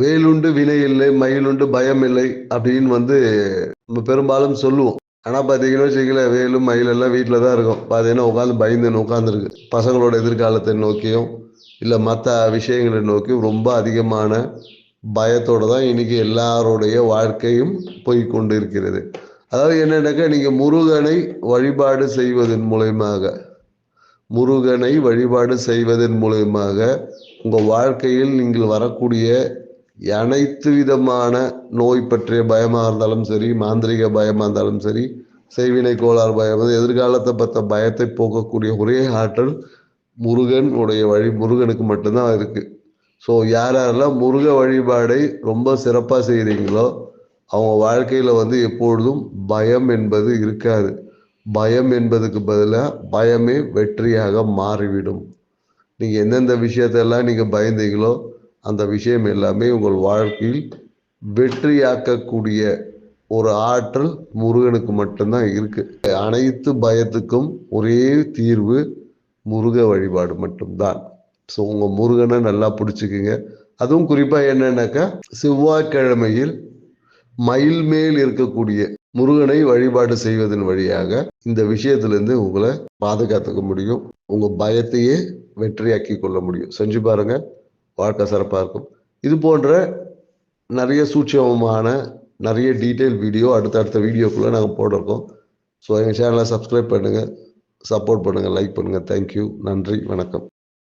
வேலுண்டு வினை இல்லை மயிலுண்டு பயம் இல்லை அப்படின்னு வந்து நம்ம பெரும்பாலும் சொல்லுவோம். ஆனா பாத்தீங்கன்னா வச்சுக்கல வேலும் மயில் எல்லாம் வீட்டில் தான் இருக்கும். பார்த்தீங்கன்னா உட்காந்து பயந்துன்னு உட்காந்துருக்கு பசங்களோட எதிர்காலத்தை நோக்கியும் இல்லை மற்ற விஷயங்களை நோக்கியும் ரொம்ப அதிகமான பயத்தோடு தான் இன்னைக்கு எல்லாருடைய வாழ்க்கையும் போய் கொண்டு இருக்கிறது அதாவது என்னன்னாக்கா நீங்கள் முருகனை வழிபாடு செய்வதன் மூலயமாக முருகனை வழிபாடு செய்வதன் மூலயமாக உங்கள் வாழ்க்கையில் நீங்கள் வரக்கூடிய அனைத்து விதமான நோய் பற்றிய பயமாக இருந்தாலும் சரி மாந்திரிக பயமாக இருந்தாலும் சரி செய்வினை கோளாறு பயம் எதிர்காலத்தை பற்ற பயத்தை போக்கக்கூடிய ஒரே ஆற்றல் முருகன் உடைய வழி முருகனுக்கு மட்டும்தான் இருக்குது ஸோ யார் யாரெல்லாம் முருக வழிபாடை ரொம்ப சிறப்பாக செய்கிறீங்களோ அவங்க வாழ்க்கையில் வந்து எப்பொழுதும் பயம் என்பது இருக்காது. பயம் என்பதுக்கு பதிலாக பயமே வெற்றியாக மாறிவிடும். நீங்கள் எந்தெந்த விஷயத்தெல்லாம் நீங்கள் பயந்தீங்களோ அந்த விஷயம் எல்லாமே உங்கள் வாழ்க்கையில் வெற்றியாக்கக்கூடிய ஒரு ஆற்றல் முருகனுக்கு மட்டும்தான் இருக்கு. அனைத்து பயத்துக்கும் ஒரே தீர்வு முருக வழிபாடு மட்டும்தான். ஸோ உங்கள் முருகனை நல்லா பிடிச்சிக்குங்க. அதுவும் குறிப்பாக என்னன்னாக்கா செவ்வாய்க்கிழமையில் மயில் மேல் இருக்கக்கூடிய முருகனை வழிபாடு செய்வதன் வழியாக இந்த விஷயத்திலேருந்து உங்களை பாதுகாத்துக்க முடியும். உங்கள் பயத்தையே வெற்றியாக்கி கொள்ள முடியும். செஞ்சு பாருங்கள் வாழ்க்கை சிறப்பாக இருக்கும். இது போன்ற நிறைய சூட்சமமான நிறைய டீட்டெயில் வீடியோ அடுத்தடுத்த வீடியோக்குள்ளே நாங்கள் போட்டிருக்கோம். ஸோ எங்கள் சேனலை சப்ஸ்கிரைப் பண்ணுங்கள் சப்போர்ட் பண்ணுங்கள் லைக் பண்ணுங்கள் தேங்க்யூ நன்றி வணக்கம்.